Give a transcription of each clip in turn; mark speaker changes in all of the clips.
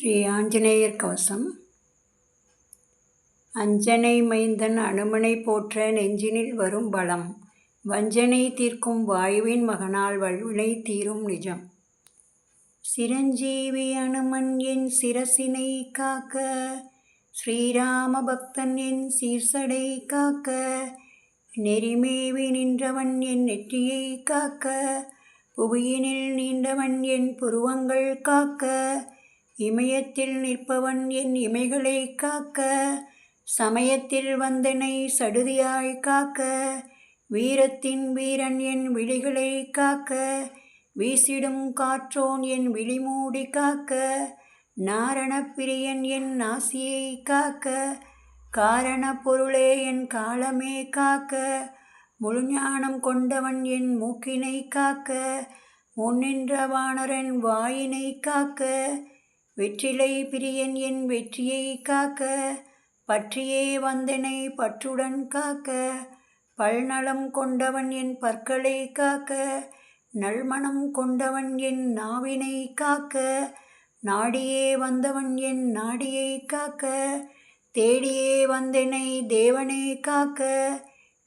Speaker 1: ஸ்ரீ ஆஞ்சநேயர் கவசம். அஞ்சனை மைந்தன் அனுமனை போற்ற நெஞ்சினில் வரும் பலம். வஞ்சனை தீர்க்கும் வாயுவின் மகனால் வல்வினை தீரும் நிஜம். சிரஞ்சீவி அனுமன் என் சிரசினை காக்க. ஸ்ரீராம பக்தன் என் சீர்சடை காக்க. நெறிமேவி நின்றவன் என் நெற்றியை காக்க. புவியினில் நீண்டவன் என் புருவங்கள் காக்க. இமயத்தில் நிற்பவன் என் இமைகளை காக்க சமயத்தில் வந்தனை சடுதியாய் காக்க வீரத்தின் வீரன் என் விழிகளை காக்க வீசிடும் காற்றோன் என் விழிமூடி காக்க நாரணப்பிரியன் என் நாசியை காக்க காரண பொருளே என் காலமே காக்க முழுஞானம் கொண்டவன் என் மூக்கினை காக்க முன்னின்ற வானரன் வாயினை காக்க வெற்றிலை பிரியன் என் வெற்றியை காக்க பற்றியே வந்தனை பற்றுடன் காக்க பல்நலம் கொண்டவன் என் பற்களை காக்க நல்மணம் கொண்டவன் என் நாவினை காக்க நாடியே வந்தவன் என் நாடியை காக்க தேடியே வந்தனை தேவனை காக்க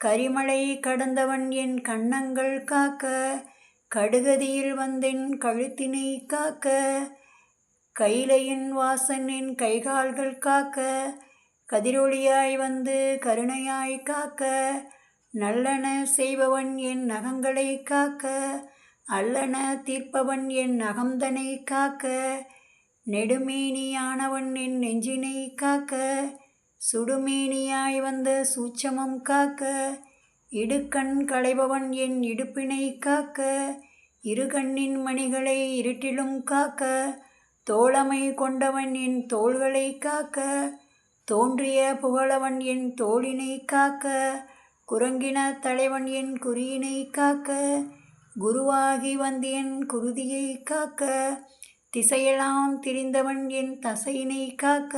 Speaker 1: கரிமலை கடந்தவன் என் கண்ணங்கள் காக்க கடுகதியில் வந்தென் கழுத்தினை காக்க கைலையின் வாசனின் கைகால்கள் காக்க கதிரொளியாய் வந்து கருணையாய் காக்க நல்லன செய்பவன் என் நகங்களை காக்க அல்லன தீர்ப்பவன் என் நகந்தனை காக்க நெடுமேனியானவன் என் நெஞ்சினை காக்க சுடுமேனியாய் வந்த சூட்சமம் காக்க இடுக்கண் களைபவன் என் இடுப்பினை காக்க இரு கண்ணின் மணிகளை இருட்டிலும் காக்க தோழமை கொண்டவன் என் தோள்களை காக்க தோன்றிய புகழவன் என் தோளினை காக்க குரங்கின தலைவன் என் குறியினை காக்க குருவாகி வந்தேன் குருதியை காக்க திசையெல்லாம் திரிந்தவன் என் தசையினை காக்க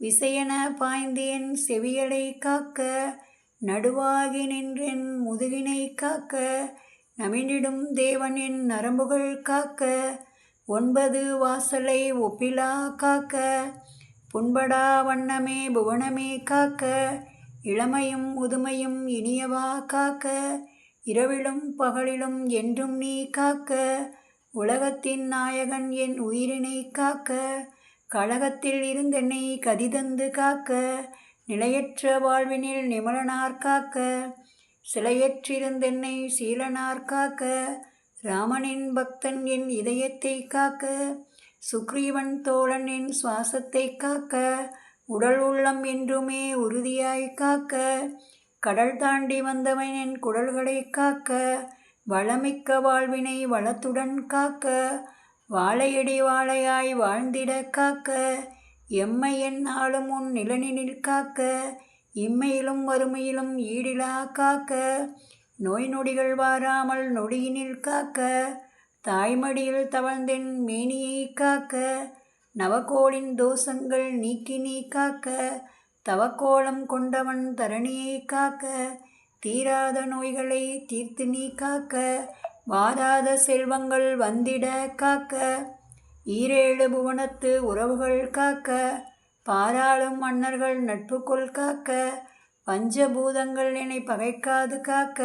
Speaker 1: விசையென பாய்ந்தேன் செவியலை காக்க நடுவாகி நின்றென் முதுகினை காக்க நமினிடும் தேவன் என் நரம்புகள் காக்க ஒன்பது வாசலை ஒப்பிலா காக்க புண்படா வண்ணமே புவனமே காக்க இளமையும் முதுமையும் இனியவா காக்க இரவிலும் பகலிலும் என்றும் நீ காக்க உலகத்தின் நாயகன் என் உயிரினை காக்க கழகத்தில் இருந்தென்னை கதிதந்து காக்க நிலையற்ற வாழ்வினில் நிமலனார் காக்க சிலையற்றிருந்தென்னை சீலனார் காக்க ராமனின் பக்தன் என் இதயத்தை காக்க சுக்ரீவன் தோழன் என் சுவாசத்தை காக்க உடல் உள்ளம் என்றுமே உறுதியாய் காக்க கடல் தாண்டி வந்தவன் என் குடல்களை காக்க வளமிக்க வாழ்வினை வளத்துடன் காக்க வாழையடி வாழையாய் வாழ்ந்திட காக்க எம்மை என் ஆளும் உன் நிலனினில் காக்க இம்மையிலும் வறுமையிலும் ஈடிலா காக்க நோய் நொடிகள் வாராமல் நொடியினில் காக்க தாய்மடியில் தவழ்ந்தென் மேனியை காக்க நவகோளின் தோஷங்கள் நீக்கி நீ காக்க தவக்கோலம் கொண்டவன் தரணியை காக்க தீராத நோய்களை தீர்த்து நீ காக்க வாராத செல்வங்கள் வந்திட காக்க ஈரேழு புவனத்து உறவுகள் காக்க பாராளும் மன்னர்கள் நட்புக்குள் காக்க பஞ்சபூதங்கள் என்னை பகைக்காது காக்க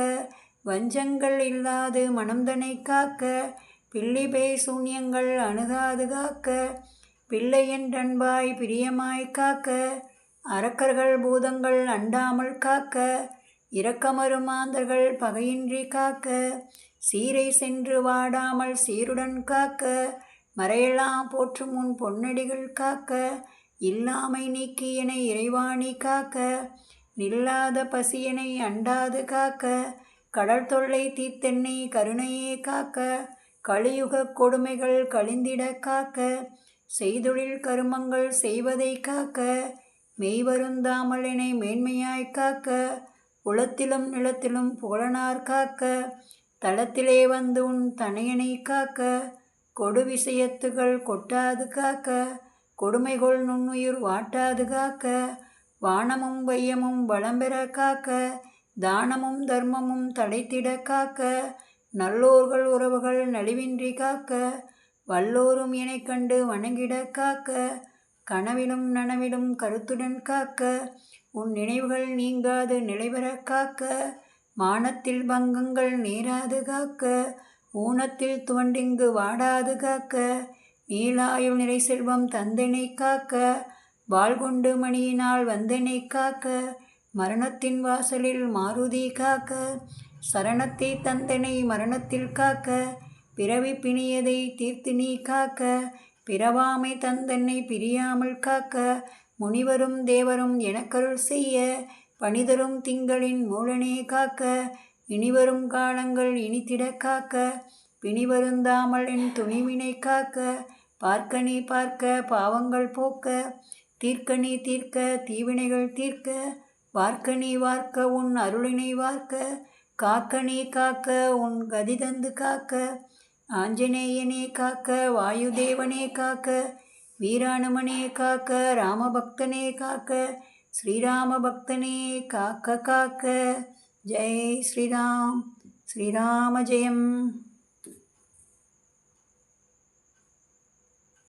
Speaker 1: வஞ்சங்கள் இல்லாது மனம்தனை காக்க பிள்ளிபே சூன்யங்கள் அணுகாது காக்க பிள்ளையன்றன்பாய் பிரியமாய் காக்க அரக்கர்கள் பூதங்கள் அண்டாமல் காக்க இரக்கமரு மாந்தர்கள் பகையின்றி காக்க சீரை சென்று வாடாமல் சீருடன் காக்க மறையெல்லாம் போற்றும் உன் பொன்னடிகள் காக்க இல்லாமை நீக்கி என இறைவாணி காக்க நில்லாத பசியனை அண்டாது காக்க கடல் தொல்லை தீத்தென்னை கருணையே காக்க கலியுக கொடுமைகள் கழிந்திட காக்க செய்தொழில் கருமங்கள் செய்வதை காக்க மெய்வருந்தாமலினை மேன்மையாய் காக்க உளத்திலும் நிலத்திலும் புகழனார் காக்க தளத்திலே வந்து உன் தனையனை காக்க கொடு விஷயத்துகள் கொட்டாது காக்க கொடுமைகொள் நுண்ணுயிர் வாட்டாது காக்க வானமும் வையமும் வளம்பெற காக்க தானமும் தர்மமும் தடைத்திட காக்க நல்லோர்கள் உறவுகள் நலிவின்றி காக்க வல்லோரும் இணை கண்டு வணங்கிட காக்க கனவிலும் நனவிலும் கருத்துடன் காக்க உன் நினைவுகள் நீங்காது நிலைபெற காக்க மானத்தில் பங்கங்கள் நேராது காக்க ஊனத்தில் துவண்டிங்கு வாடாது காக்க நீலாயுள் நிறை செல்வம் தந்தினை காக்க வாள்கொண்டு மணியினால் வந்தனை காக்க மரணத்தின் வாசலில் மாருதி காக்க சரணத்தை தந்தனை மரணத்தில் காக்க பிறவி பிணியதை தீர்த்து நீ காக்க பிறவாமை தந்தன்னை பிரியாமல் காக்க முனிவரும் தேவரும் எனக்கருள் செய்ய பணிதரும் திங்களின் மூலனே காக்க இனிவரும் காலங்கள் இனித்திட காக்க பிணிவருந்தாமல் என் துணிவினை காக்க பார்க்க நீ பார்க்க பாவங்கள் போக்க தீர்க்கணி தீர்க்க தீவினைகள் தீர்க்க வார்க்கணி வார்க்க உன் அருளினை வார்க்க காக்கணி காக்க உன் கதி தந்து காக்க ஆஞ்சநேயனே காக்க வாயுதேவனே காக்க வீராணுமனே காக்க ராமபக்தனே காக்க ஸ்ரீராம பக்தனே காக்க காக்க. ஜெய் ஸ்ரீராம். ஸ்ரீராம ஜெயம்.